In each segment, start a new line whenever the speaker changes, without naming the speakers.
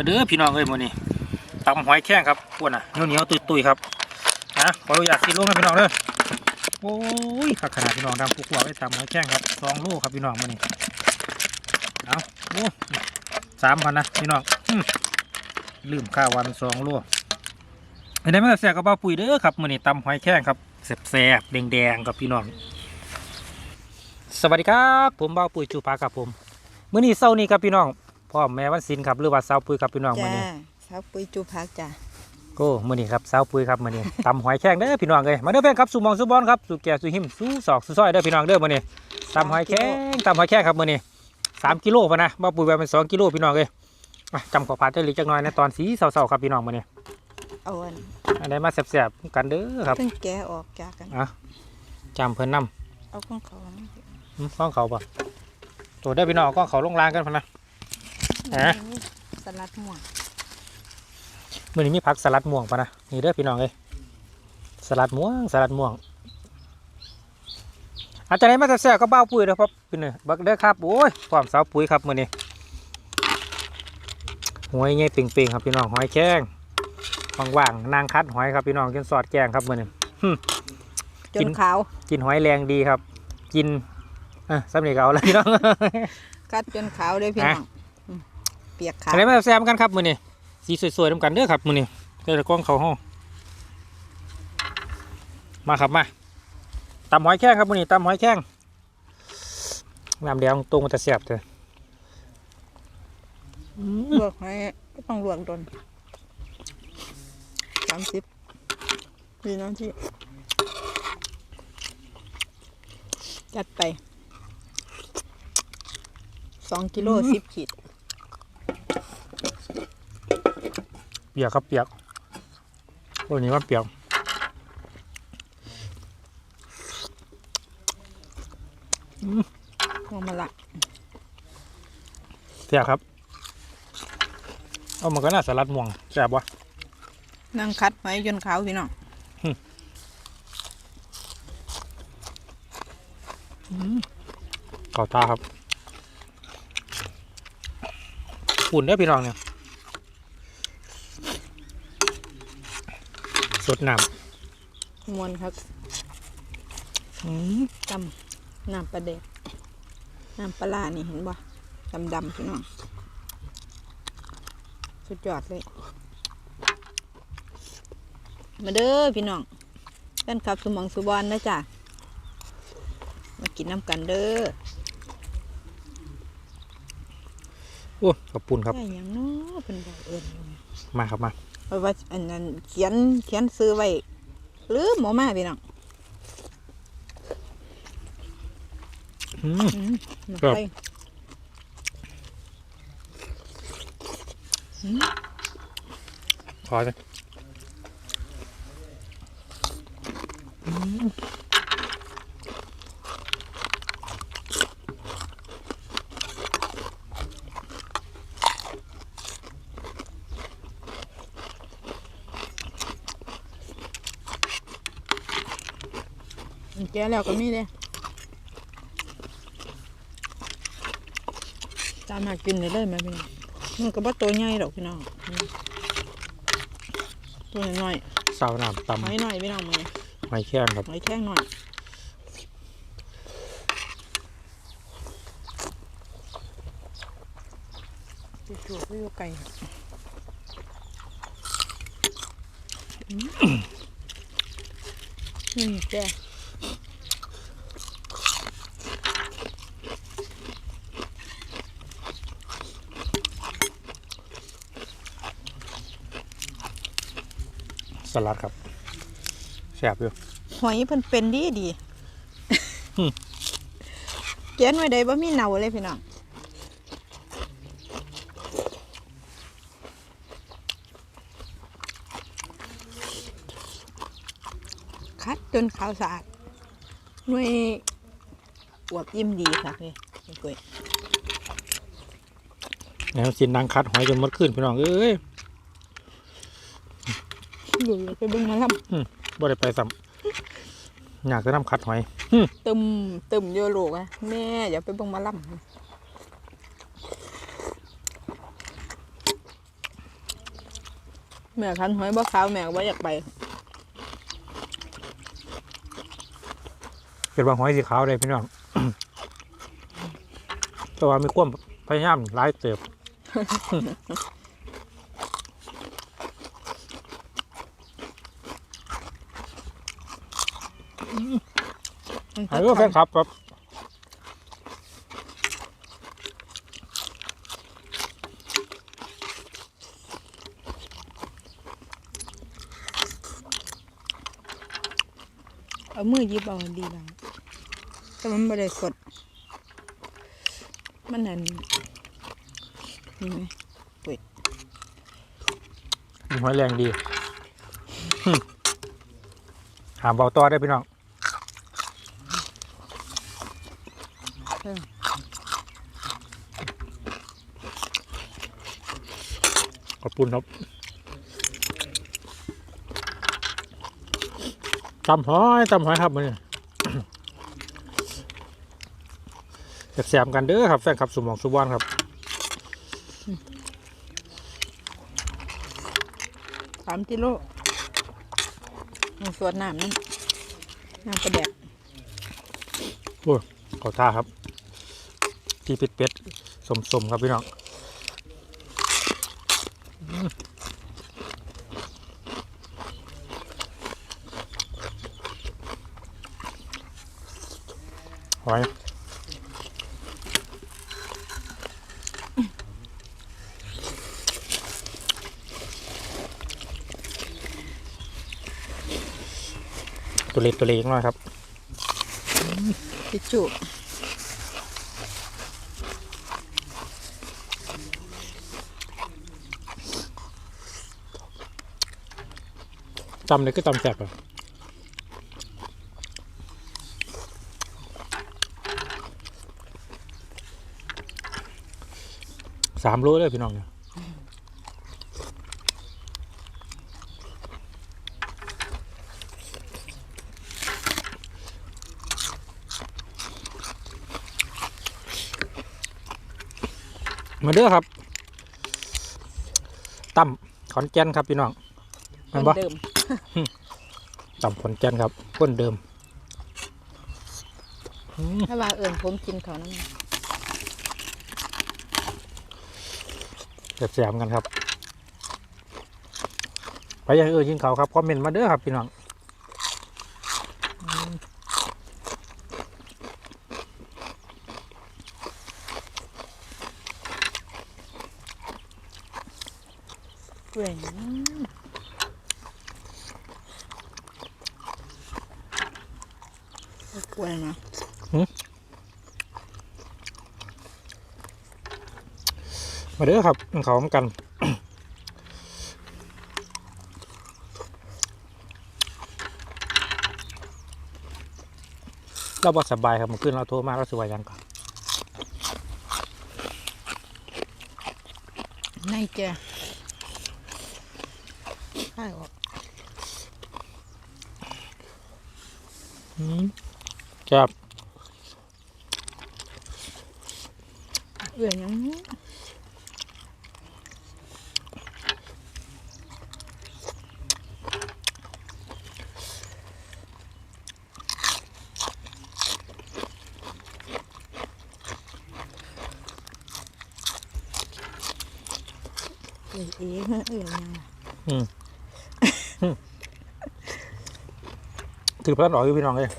มาเด้อพี่น้องเอ้ยมื้อนี้ตำหอยแข้งครับพวกน่ะเหนียวเหนียวๆตุยๆครับนะขออนุญาตกินลงนะพี่น้องเด้อโอ้ยขนาดพี่น้องดำกุกว่าไว้ตำหอยแข้งครับสองโลครับพี่น้องมื้อนี้เอาโอ้สามพันนะพี่น้องลืมค่าวันสองโลอันนี้มาแซ่บกับบ้าปุ๋ยเด้อครับมื้อนี้ตำหอยแข้งครับแซ่บๆแดงๆกับพี่น้อง สวัสดีครับ ผมบ้าปุ๋ยจูปาครับผมมื้อนี้เช้านี้ครับพี่น้อง พ่อแม่วันศิลป์ครับหรือว่าสาวปุ๋ยครับพี่น้องมื้อ
จ้า
นี้
สาวปุ๋ยจูพักจ้า
โก้มื้อนี้ครับสาวปุ๋ยครับมื้อนี้ ตำหอยแข้งเด้อพี่น้องเอ้ยมาเด้อเพื่อนครับสู่หมองสู่บอลครับสู่แก่สู่หิมสู่ศอกสู่ซอยเด้อพี่น้องเด้อมื้อนี้ตำหอยแข้งตำหอยแข้งครับมื้อนี้สามกิโลพะนะบ้าปุ๋ยว่าเป็นสองกิโลพี่น้องเอ้ยอะจำขอพาดได้เล็กจักหน่อยในะตอนสีเศร้าๆครับพี่น้องมื้อนี้
เอาอัน
อันใดมาแซ่บๆกันเด้อครับ
เพิ่งแกะออกจากกัน
อะจำเพิ่นนำ
เอาของเขามา
อืมก้องเขาปะตัวได้อพี่น้องก้องเขาลงรางกันพะนะ ฮะ
สลัดม่วง
มื้อนี้มีผักสลัดม่วงปะนะนี่เด้อพี่น้องเอ้ยสลัดม่วงสลัดม่วง อาจารย์ไหนมาแซ่บๆก็บ้าวปุ๋ยเด้อครับพี่เน้อบักเด้อครับโอ้ยความสาวปุ๋ยครับมื้อนี้หอยใหญ่เป่งๆครับพี่น้องหอยแข้งว่างๆนางคัดหอยครับพี่น้องกินสอดแกงครับมื้อนี้
จ
กิ
น
น
ขาว
กินหอยแรงดีครับ กินอะสำเร็จเอาแล้วพี่น้อง
กัดจนขาวเลยพี่น้อง
ฮะ
อืมเปียกขาว
อะไรมาแซมกันครับมือนี้สีสวยๆน้ำกันเด้อครับมือนี้เด้อก้องเขาห้องมาครับมาตำหอยแข้งครับมือนี้ตำหอยแข้งน้ำแดงตรงมันจะเสียบเลยอืม
ลวกให้ก็ต้องลวกโดนสามสิบพี่น้องที่จัดไปสองกิโลสิบขีด
ปียกครับเปียกโอ้ยนี่ว่าเปียก
ลงมาละ
เสียบครับ เอามันก็น่าสลัดม่วงแซ่บวะ
นั่งคัดไว้จนขาวพี่น้อง
เก่าตาครับอุ่นเด้อพี่น้องเนี่ย สดน้
มวนครับำ
อืม
ตำน้ำปลาเด็กน้ำปลาร้านี่เห็นบ่ดำดำๆพี่น้องสุดยอดเลย มาเด้อพี่น้องแฟนคลับสมองสุบอนนะจ๊ะมากินน้ำกันเด้อ
โอ้ขอบคุณครับ
ได้หยังเนาะเป็นบอกเอิญ
มาครับมา
เพราะว่าอันนั้นเขียนเขียนซื้อไว้หรือหมอมาพี่น้อง
อืม
อืมน้ำ
ครับ
ไฟ
ขอเลย
แกะแล้วก็มีเลยตามมากินเลยเลยไหมพี่น้องมันก็บ่ตัวใหญ่ดอกพี่น้องอืมตัวน้อย
สาวน้ำ
ๆห
ตำ
อยหน่อยพี่น้องมือ
หอยแข้งครับ
หอยแข้งหน่อยจุ๊บๆไม่อยู่ไก่อืมนี่แก
ส ลัดครับแซ่บอยู่
หอยเพิ่นเป็นดีดี
อืม
เขียนไว้ได้บ่มีเน่าเลยพี่น้องคัดจนขาวสะอาดหน่วยอวบยิ้มดีค่ะเลยนี่กุ้ย
แล้วสินนางคัดหอยจนหมดขึ้นพี่น้องเอ้ย
อยู่ไปเบิ่งหมาล
บ่ได้ไปซ้ำอยากจะนำคัดหอยำ
ตึมตึมโยโลกอะแม่อย่าไปเบิ่งหมาลำแม่คันหอยบ่ขาวแม่ก็บ่อยากไป
เกิดว่าหอยสีขาวเลยพี่น้อง แต่ว่ามีความพยายามหลายเติบ
มัน
ฮัลโหลแฟนคลับครับ
เอามือหยิบเอาดีแล้วแต่มันบ่ได้สด มันนั่นนี่ไหม
มีหอยแรงดีหามเบาต่อได้พี่น้อง
เออ
ขอบคุณครับตำหอยตำหอยครับมันนี่แสบๆกันเด้อครับแฟนคลับสมองสุวรรณครับ
สามกิโลเอาสวดน้ำนั่นน้ำประแดก
โอ้ยขอท่าครับ ที่เป็ดเป็ดสมสมๆครับพี่น้อง ตัวเล็กตัวเล็กหน่อยครับ
ทิชชู่
จำเลยก็จำแสบอะสามโลเลยพี่น้องเนี่ย มาเด้อครับตั้มขอนแก่นครับพี่น้อง
ค
แมัน
น
บ่
เดิม
ต่ำขอนแก่นครับก้นเดิมอืม
ถ้าว่าเอิญผมกินเขานั่น
แสบๆกันครับไปอยังอื่นยิงเขาครับคอมเมนต์มาเด้อครับพี่น้อง
เปื่อยกล้วยนะ
มาเด้อครับยิงเขาเหมือนกันเราบอสบายครับเมื่อคืนเราโทรมาเราสวยยังก่อน
ในแกข้ายออก
อืมครับ
เปื่อยยัง เอ้ ยเอ้ยเอ้ยยัง
อืมถือพลันออกอยู่พี่น้องเลย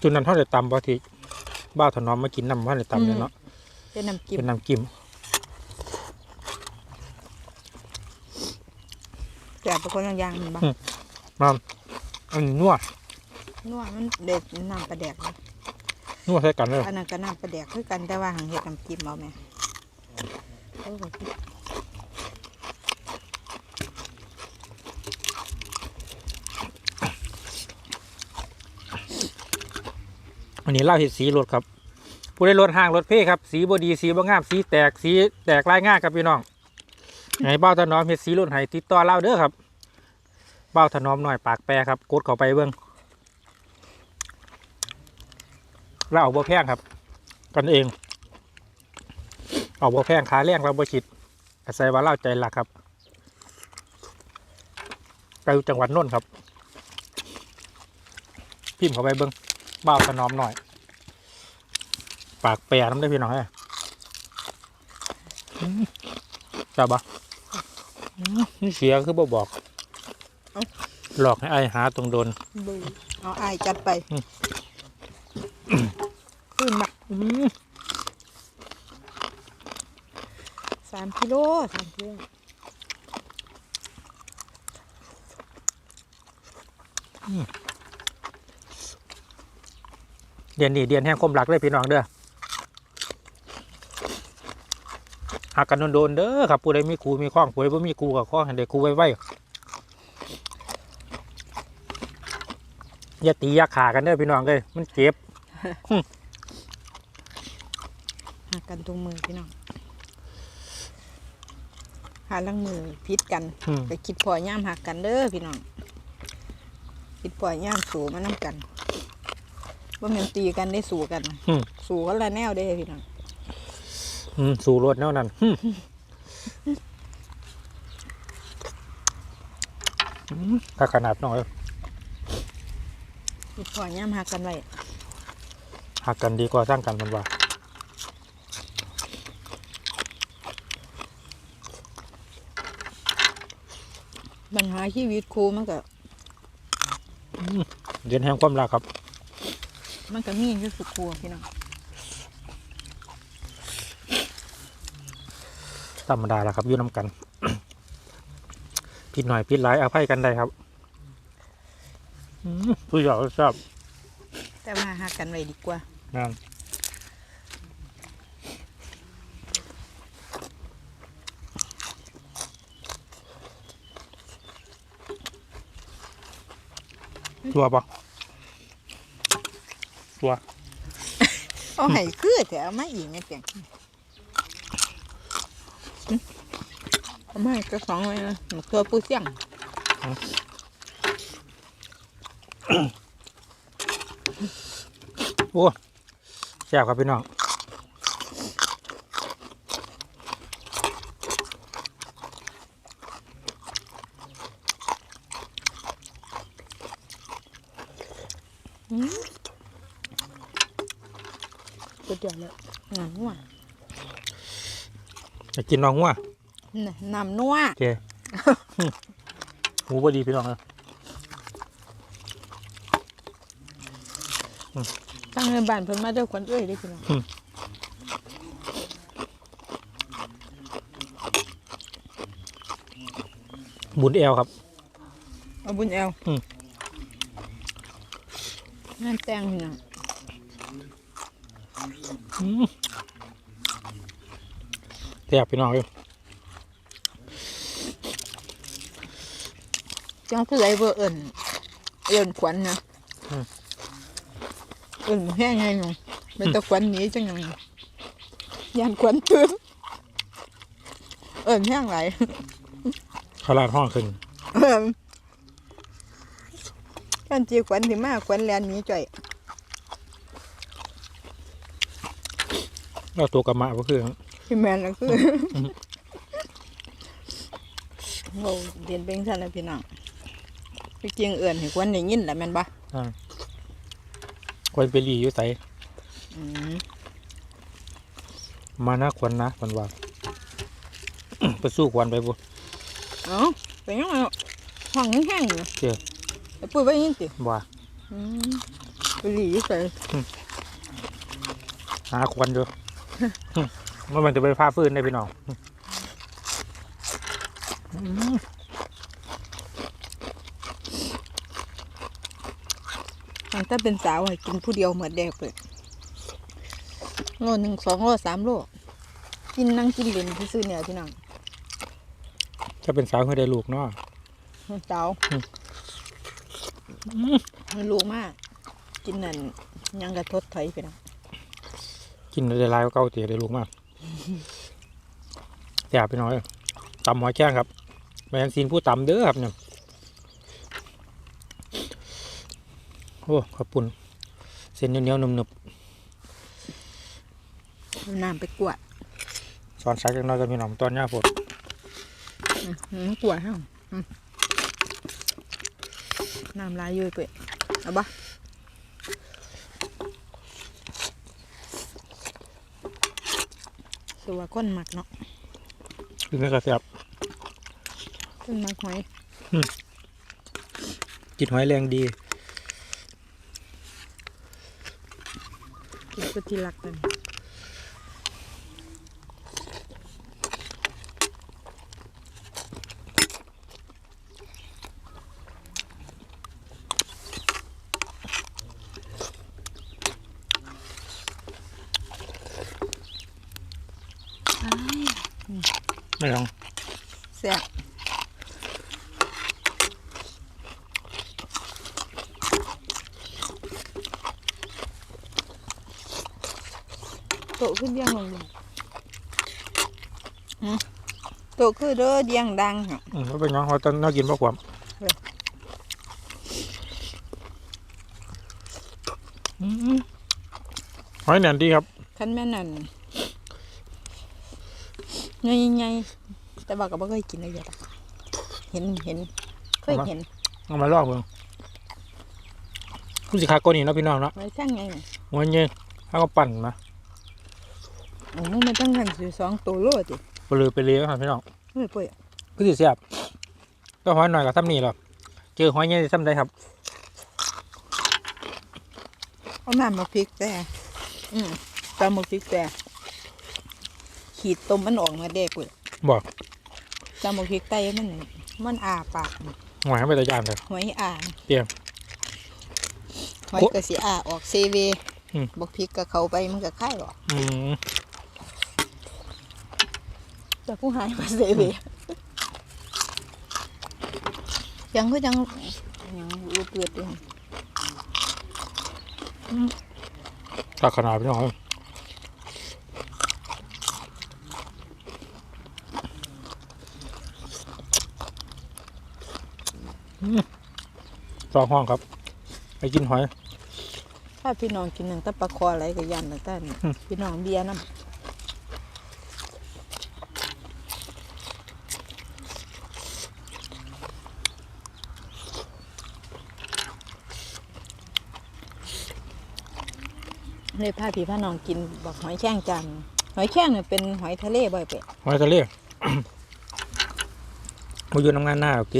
จุดนั้นเท่าเดตำบางทีบ้าวถนอมมากินน้ำว่าเดตำเนี่ยเนาะ
เป็นน้ำจิ้ม
เป็นน้ำกิม
แกะเป็นคนละอย่างมันบ้าง
มาอันนี้นัว
นัวมันเด็ดน้ำปลาแดกเลย
นัวใส่กันเลย
อันนั้นก็น้ำปลาแดกคือกันแต่ว่าหางเห็ดน้ำจิ้มเอาแม่โอ้โห
อันนี้เหล่าเห็ดสีรถครับ ผู้ได้รถห้างรถเพ่ครับ สีบดีสีบงามสีแตกสีแตกลายง่ายครับพี่น้องไหนบ้าวถนอมเห็ดสีรถไห้ติดต่อเล่าเด้อครับบ้าวถนอมหน่อยปากแปรครับกดเข้าไปเบิ้ง เราเอาบัวแพงครับ กันเอง เอาบ่แพงขาแรงเราบ่คิดอาศัยว่าเล่าใจหลักครับไปจังหวัดนนท์ครับ พิมพ์เข้าไปเบิ้งบ้าวถนอมหน่อย ปากแปรน้ำได้พี่น้องเอ้ยอืมจับปะอืมนี่เสียคือบ่บอก หลอกให้ไอายหาตรงโดน
บูเอาอายจัดไป
อืม
ขึ้นมา
อืม
สามกิโลสามกิโล
เดือนนี้เดือนแห่งความรักเลยพี่น้องเด้อหากกันโดนๆเด้อครับผู้ใดมีครูมีข้องผู้ใดบ่มีครูกับข้อให้ได้ครูไว้ไว้อย่าตีอย่าขากันเด้อพี่น้องเอ้ยมันเจ็บ
หั กกันตรงมือพี่น้องหาลังมือพิษกัน
อืม
ไปคิดพอย่ามหักกันเด้อพี่น้องคิดพอย่ามสู่มานํกันว่ามันตีกันได้สู่กัน
อืม
สู่กันละแนวเด้อพี่น้อง
อืมสู่รถแนวนั้นอืมอืมถ้าขนาดน้อย
คิดพอย่ามหักกันไว้
หักกันดีกว่าสร้างกันมันว่า
หาชีวิตครูมันก็
เดือนแห่งความรักครับ
มันก็มีอยู่สุขครัวพี่น้อง
ธรรมดาละครับอยู่น้ำกัน ผิดหน่อยผิดหลายอภัยกันได้ครับอืมผู้ใหญ่ชอบ
แต่ว่าหักกันไว้ดีกว่า
งาน ตัวปะตัว
เอาให้คือแต่เอามาอีกไม่เปลี่ยนเอามาให้ก็สองไว้นะหนูตัวปูเสี่ยง
โอ้แซ่บครับพี่น้อง
สุดยอดเลยน้ำนัว
จะกินน้องงัว
น่ะน้ำนัว
โอเคหูพอดีพี่น้องนะ
ตั้งในบ้านเพิ่นมาเด้อควันเอ้ยได้อพี่น้อง
บุญแอลครับ
เอาบุญแอล
อืม
งานแต่งพี่น้อง
อืมแซ่บพี่น้องเลย
จังผู้ใดบ่เอิ้นเอิ้นขวัญนะเอิ้นแห้งไงหนูเป็นตะขวัญหนีจังหยังยานขวัญตื่นเอิ้นแห้งหลาย
ขลาดห้องขึ้น
เอิ่ันจีขวัญสิมากขวัญแลนนี้จ่อย
แล้วตัวกระมะก็คือ
พี่แมนก็คืออโอ้เรียนเป็นท่านแล้วพี่น้องพี่เกียงเอื่นให้ขวัญได้ยินแหละแม่นปะ
ควรไปรีอยู่ใส
มา
นะควรนะมันว่าไปสู้ควรไปบุ
เอ้าเป็นยังไงห้องแห้งๆอยู่
เจ้า
ปปุ้ยไว้ยินติ
ว่า
อืมไปหลีอยู่ใส่
หาควรอยู่ว่ามันจะไปพาฟื้นได้พี่น้อง
ตั้งแต่เป็นสาวให้กินผู้เดียวเหมือนแดกเลยโลหนึ่งสองโลสามโลกินนั่งกินเล่นซื่อๆเนี่ยพี่น้อง
ถ้าเป็นสาวเคยได้ลูกเนาะ
สาว
อื ม
มันรู้มาก กินนั่นยังกระทดถอยไปนะ
กินได้หลายกว่าเก่าเตี๋ยได้ลูกมากแซ่บพี่น้องเอ้ยตำหอยแข้งครับแมงซีนผู้ตำเด้อครับเนี่ยโอ้ขอบคุณเส้นเหนียวๆหนึบ
เอาน้ำไปกวด
สอนสักจังน้อยกับพี่น้องตอนหน้าฝน
อืมอืมกวดเฮาอืม น้ำลายเยอะเปะเอาบ่ตัวก้นหมักเนาะ
คือไม่กระเสียบ
ก้นหมักหอย
กินหอยแรงดี
กินก็ที่รักกัน
ไม่ลอง
แซ่บโตะขึ้นเดียงลงเลยอืมโตะขึ้นเด้อเดียงดังค่ะ
อืมว่าเป็นหยังเขาตอนน่ากินเพราะความ
เออ
อืมหอยแน่นดีครับ
คันแม่นั่น ไงไงแต่ว่าก็บ่เคยกินเลยจ้ะเห็นเห็นเคยเห็น
เอามาลอกเบิ่งผู้สิคาโกนี่เนาะพี่น้องเนาะ
ไว้ช่างไงน่ะ
หัวเงี้ยถ้าก็ปั่นนะ
โอ้มันตั้งหันสิสองตัวโลติ
ไปเลยไปเลยครับพี่น้อง
เฮ้ยป่วย
คือสิเสียบก็หอยหน่อยกับซ้ำนี่หรอกเจอหอยเงี้ยซ้ำได้ครับ
เอาน้ำมาพริกแต่อืมตำมาพริกแต่ ขีดต้มมันออกมาเด็กเลย
บอก
ตำมาพริกไตมันน่ะมันอาปาก
หอยไปแต่ยานเลย
หอยอา
เตรียม
หอยก็สิอาออกเซเว
อืม
บอกพริกก็เข้าไปมันก็ค่ายหรอก
อืม
แต่ผู้หายมาเซเวยังก็ยังยังรูดเลือดอยู่
ตักขนาดพี่น้องอืม สองห้องครับ ไปกินหอย
ถ้าพี่น้องกินหนังตะปลาคออะไรก็ยันแต่น
อืม
พี่น้องเบียร์น้ำเลยพาพี่พาน้องกินบอกหอยแข้งจันทร์หอยแข้งเนี่ยเป็นหอยทะเลบ่อยเปะ
หอยทะเล มาอยู่น้ำงานหน้าโอเค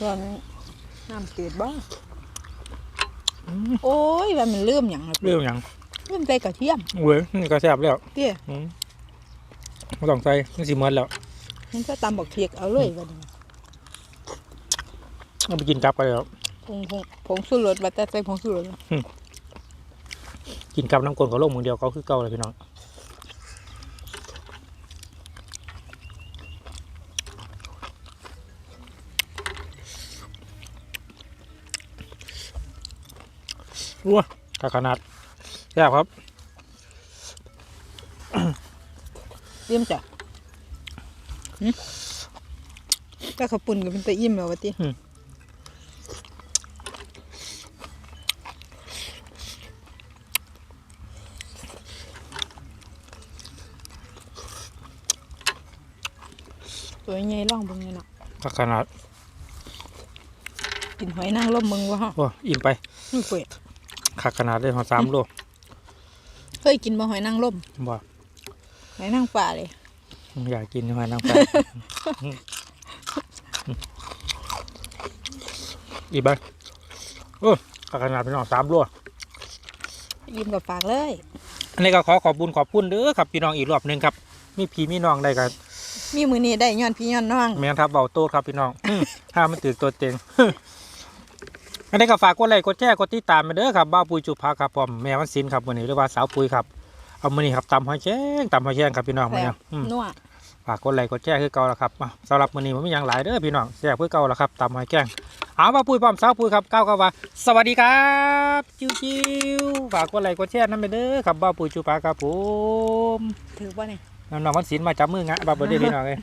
ตอน นี้น้ำจืดบ้าโอ้ยว่ามันเริ่มอย่างละ
เรื่องอย่าง
เริ่มใส่กระเทียม
เว้ยนี่ก็แซ่บแล้ว
เตี้ย
อืมไม่ต้องใส่นี่สิเมดแล้ว
มันก็ตำบอกเทียกเอาเลยวันนี้
เอาไปกินกลับไปแล้ว
ผงผงผงสุรสบัตแต่ใส่ผงสุรส
กินกลับน้ำกลนกับโลกมือเดียวเขาคือเก่าเลยพี่น้อง รัวกขนาดแซ่บครับ
เตรียมจ้ะหึก็ขาวปุ่นกับเป็นตะอิ่มแล้ววะติตัวใหญ่ล่องเบึงเลยเนาะ
กขนาด
กินหอยนางรมมึงวะฮะ
โอ้อิ่มไป
นี่เปิด
ขักขนาดได้หอสามโล
เคยกินบ่หอยนางรม
บ่
หอยนางป่าเลย
อยากกินหอยนางฟ้าอีกไปโอ้ขักขนาดพี่น้องสามโล
ยิ้มกับฝากเลย
อันนี้ก็ขอขอบบุญขอบคุณเด้อครับพี่น้องอีกรอบหนึ่งครับ มีพี่มีน้องได้กัน
มีมือนี้ได้ย้อนพี่ย้อนน้อง
แม่นครับเบาโต้ครับพี่น้องอืมถ้ามันตื่นตัวเต็ง อันนี้ก็ฝากกดไลค์กดแชร์กดติดตามมาเด้อครับบ้าวปุยจุภาครับผมแม่วันศิลป์ครับวันนี้หรือว่าสาวปุยครับเอามือนี้ครับตำหอยแช้งตำหอยแช้งครับพี่น้องมื้อนี้อืม
นัว
ฝากกดไลค์กดแชร์คือเก่าแล้วครับอะสำหรับมื้อนี้มันมีอย่างหลายเด้อพี่น้องแซ่บคือเก่าแล้วครับตำหอยแช้งเอาบ้าวปุยพร้อมสาวปุยครับก้าวเข้ามาสวัสดีครับจิ้วจิ้วฝากกดไลค์กดแชร์นั่นไปเด้อครับบ้าวปุยจุภาครับผม
ถือว่าเนี่ย
น้องๆวันศิลป์มาจับมืองะบ้าวปุยเด้อพี่น้องเอ้ย